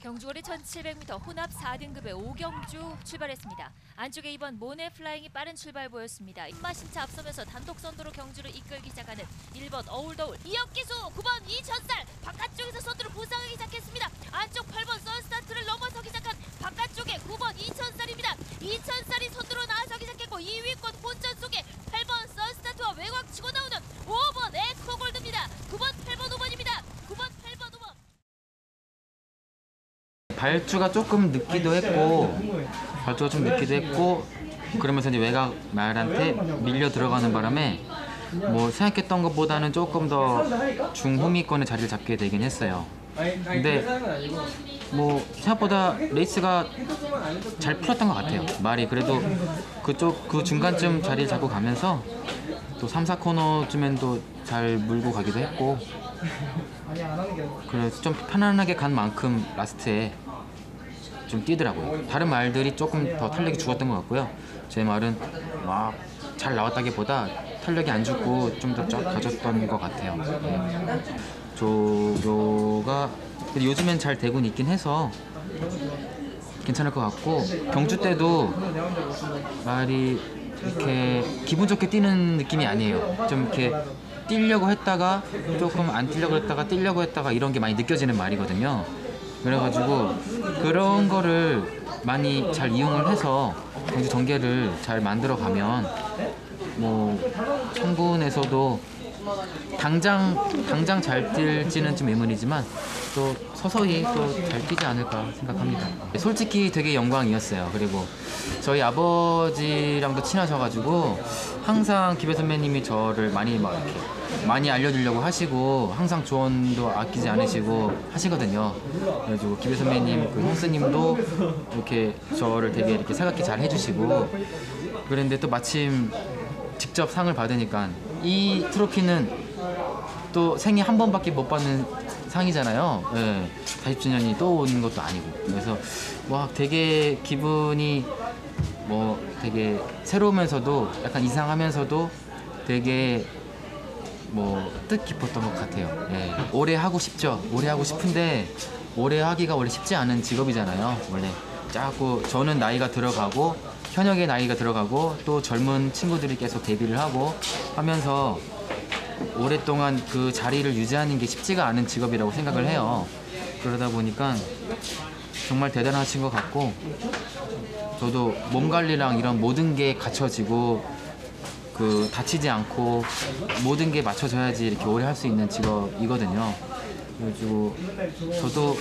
경주거리 1700m 혼합 4등급의 오경주 출발했습니다. 안쪽에 이번 모네 플라잉이 빠른 출발 보였습니다. 입마신차 앞서면서 단독 선두로 경주를 이끌기 시작하는 1번 어울더울 이혁기수 9번 이천살 바깥쪽에서 선두를 부상하기 시작했습니다. 안쪽 8번 썬스타트를 넘어서기 시작한 바깥쪽에 9번 이천살입니다. 이천살이 선두로 나서기 시작했고 2위권 혼전 속에 8번 썬스타트와 외곽 치고 나오는 5번 에코골드입니다. 9번 8번 5번입니다. 9번 8번 5번 발주가 조금 늦기도 했고 발주가 좀 늦기도 했고 그러면서 이제 외곽 말한테 밀려 들어가는 바람에 뭐 생각했던 것보다는 조금 더 중후미권의 자리를 잡게 되긴 했어요. 근데 뭐 생각보다 레이스가 잘 풀었던 것 같아요. 말이 그래도 그쪽 그 중간쯤 자리를 잡고 가면서 또 3, 4코너쯤엔 또 잘 물고 가기도 했고 그래서 좀 편안하게 간 만큼 라스트에 좀 뛰더라고요. 다른 말들이 조금 더 탄력이 죽었던 것 같고요. 제 말은 막 잘 나왔다기보다 탄력이 안 죽고 좀 더 쫙 가졌던 것 같아요. 네. 조교가 요즘엔 잘 되고 있긴 해서 괜찮을 것 같고 경주 때도 말이 이렇게 기분 좋게 뛰는 느낌이 아니에요. 좀 이렇게 뛰려고 했다가 조금 안 뛰려고 했다가 뛰려고 했다가 이런 게 많이 느껴지는 말이거든요. 그래가지고 그런 거를 많이 잘 이용을 해서 경주 전개를 잘 만들어 가면 뭐 청군에서도 당장 당장 잘 뛸지는 좀 의문이지만 또 서서히 또 잘 뛰지 않을까 생각합니다. 솔직히 되게 영광이었어요. 그리고 저희 아버지랑도 친하셔가지고 항상 기배 선배님이 저를 많이 막 이렇게 많이 알려주려고 하시고 항상 조언도 아끼지 않으시고 하시거든요. 그래가지고 기배 선배님, 그 형수님도 이렇게 저를 되게 이렇게 생각해 잘 해주시고 그런데 또 마침 직접 상을 받으니까 이 트로피는 또 생애 한 번밖에 못 받는 상이잖아요. 예, 40주년이 또 오는 것도 아니고. 그래서 와 되게 기분이 뭐 되게 새로우면서도 약간 이상하면서도 되게 뭐 뜻깊었던 것 같아요. 예, 오래 하고 싶죠. 오래 하고 싶은데 오래 하기가 원래 쉽지 않은 직업이잖아요. 원래 자꾸 저는 나이가 들어가고 현역의 나이가 들어가고 또 젊은 친구들이 계속 데뷔를 하고 하면서 오랫동안 그 자리를 유지하는 게 쉽지가 않은 직업이라고 생각을 해요. 그러다 보니까 정말 대단하신 것 같고 저도 몸 관리랑 이런 모든 게 갖춰지고 그 다치지 않고 모든 게 맞춰져야지 이렇게 오래 할 수 있는 직업이거든요. 그래가지고 저도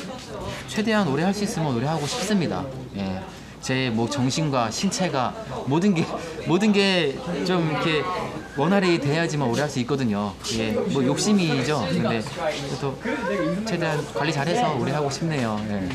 최대한 오래 할 수 있으면 오래 하고 싶습니다. 예. 제뭐 정신과 신체가 모든 게 모든 게 좀 이렇게 원활히 돼야지만 오래 할 수 있거든요. 예. 뭐 욕심이죠. 근데 또 최대한 관리 잘해서 오래 하고 싶네요. 예.